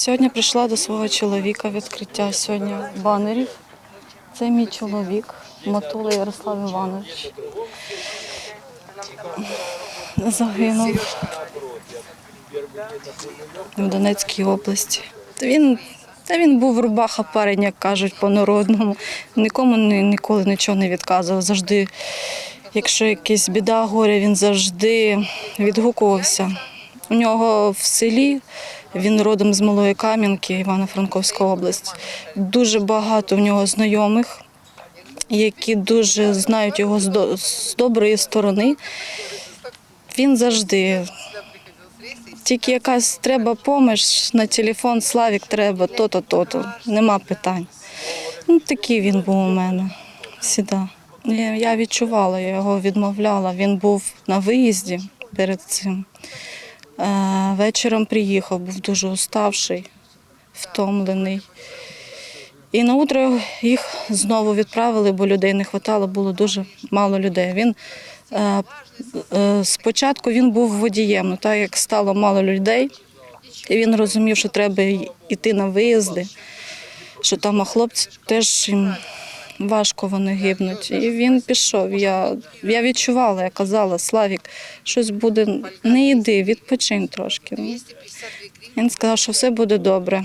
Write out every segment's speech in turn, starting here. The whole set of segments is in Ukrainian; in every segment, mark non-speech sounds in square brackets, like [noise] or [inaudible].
Сьогодні прийшла до свого чоловіка відкриття сьогодні банерів. Це мій чоловік, Матула Ярослав Іванович. Загинув в Донецькій області. Він, та він був рубаха парень, як кажуть по-народному. Нікому ні- ніколи нічого не відказував. Завжди, якщо якась біда, горе, він завжди відгукувався. У нього в селі він родом з Малої Кам'янки, Івано-Франковська область. Дуже багато в нього знайомих, які дуже знають його з доброї сторони. Він завжди. Тільки якась треба помощь на телефон, Славік треба, то-то, то-то. Нема питань. Ну, такий він був у мене. Всіда. Я, я відчувала, я його відмовляла. Він був на виїзді перед цим. Е, вечором приїхав, був дуже уставший, втомлений. І на утро їх знову відправили, бо людей не вистачало, було дуже мало людей. Він е, е, спочатку він був водієм, ну так як стало мало людей, і він розумів, що треба йти на виїзди, що там хлопці теж їм важко вони гибнуть. І він пішов. Я, я відчувала, я казала, Славік, щось буде, не йди, відпочинь трошки. Він сказав, що все буде добре.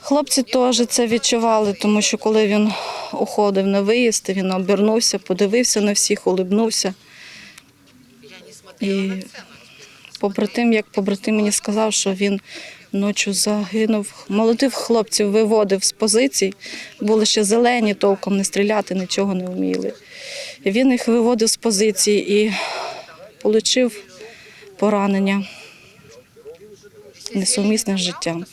Хлопці теж це відчували, тому що коли він уходив на виїзд, він обернувся, подивився на всіх, улибнувся. І побратим, як побратим мені сказав, що він ночі загинув. Молодих хлопців виводив з позицій, були ще зелені, толком не стріляти, нічого не вміли. Він їх виводив з позиції і отримав поранення несумісне з життям.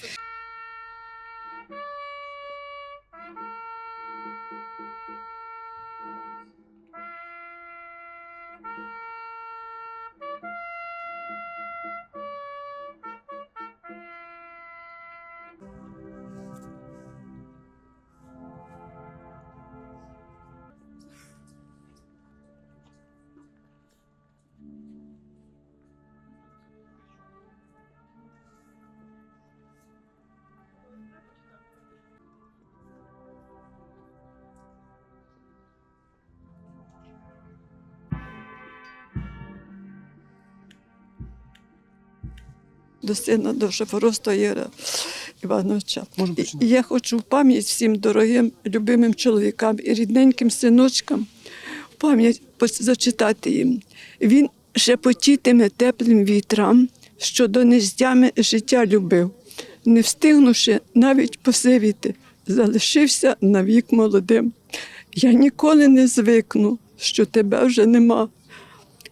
До сина до Шафоросту Єра Івановича. І я хочу в пам'ять всім дорогим, любимим чоловікам і рідненьким синочкам в пам'ять зачитати їм. Він шепотітиме теплим вітрам, що до нездями життя любив, не встигнувши навіть посивіти, залишився навік молодим. Я ніколи не звикну, що тебе вже нема.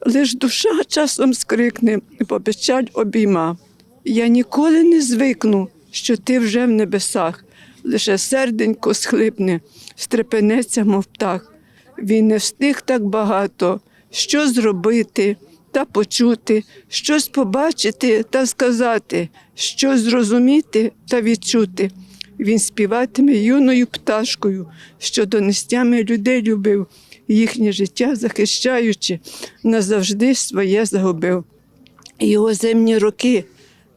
Лиш душа часом скрикне, бо печаль обійма. Я ніколи не звикну, що ти вже в небесах, лише серденько схлипне, стрепенеться, мов птах. Він не встиг так багато, що зробити та почути, щось побачити та сказати, що зрозуміти та відчути. Він співатиме юною пташкою, що донестями людей любив, їхнє життя захищаючи, назавжди своє загубив. Його земні роки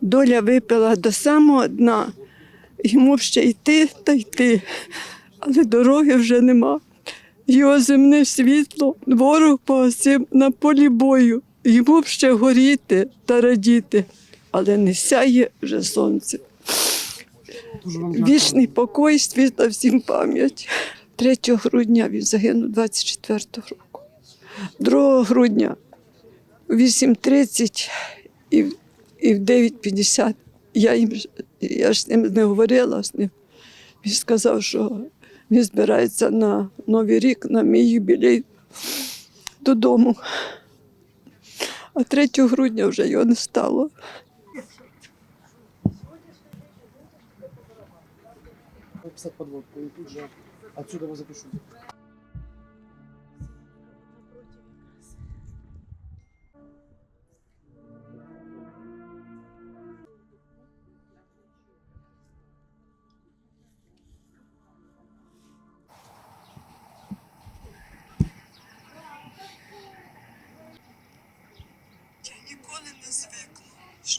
доля випила до самого дна. Йому ще йти та йти, але дороги вже нема. Його земне світло, ворог погасив на полі бою. Йому б ще горіти та радіти, але не сяє вже сонце. Вічний покой, світла всім пам'ять. 3 грудня він загинув 24-го року. 2 грудня у 8.30 і, і в 9.50 я, їм, я ж з ним не говорила з ним. Він сказав, що він збирається на Новий рік, на мій юбілей додому. А 3 грудня вже його не стало. Отсюда вас запишу.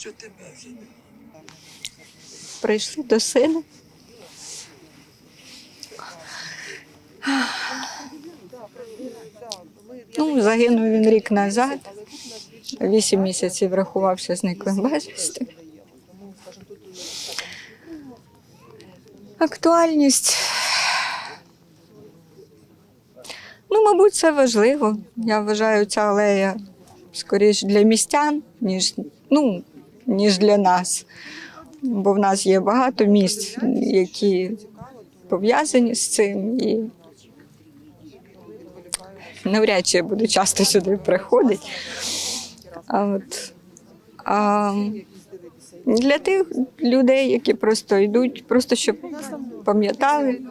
Що тебе вже немає. прийшли до сина. Ну, загинув він рік назад. Вісім місяців рахувався зниклим безвісти. Актуальність. Ну, мабуть, це важливо. Я вважаю, ця алея скоріш для містян, ніж, ну, ніж для нас. Бо в нас є багато місць, які пов'язані з цим. І навряд чи я буду часто сюди приходити. А от а, для тих людей, які просто йдуть, просто щоб пам'ятали,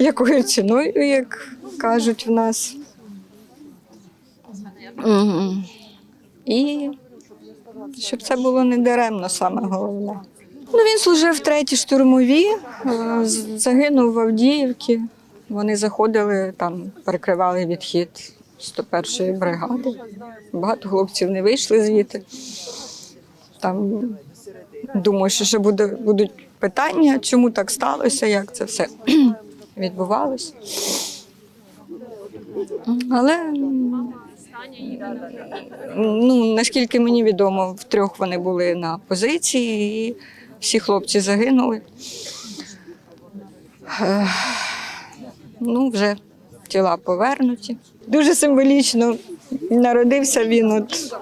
якою ціною, як кажуть в нас. Мгм. Щоб це було не даремно, саме головне. Ну, він служив в третій штурмовій, е, загинув в Авдіївці. Вони заходили, там перекривали відхід 101-ї бригади. Багато хлопців не вийшли звідти. Там думаю, що ще буде, будуть питання, чому так сталося, як це все [clears throat] відбувалося. Але ну, наскільки мені відомо, втрьох вони були на позиції, і всі хлопці загинули. Ну, вже тіла повернуті. Дуже символічно народився він от,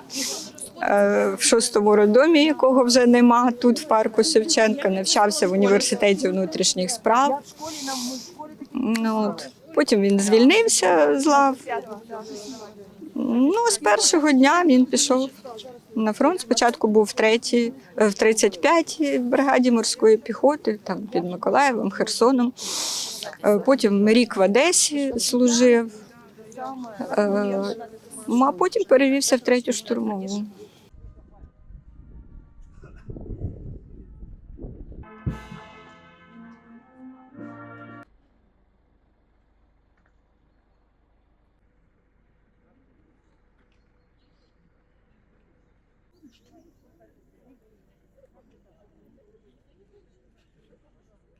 е, в шостому роддомі, якого вже нема тут в парку Шевченка, навчався в університеті внутрішніх справ. Ну, от. Потім він звільнився з лав. Ну, з першого дня він пішов на фронт. Спочатку був в третій, е, в 35-й бригаді морської піхоти, там під Миколаєвом, Херсоном. Е, Потім рік в Одесі служив, Е, ну, а потім перевівся в третю штурмову. Thank you.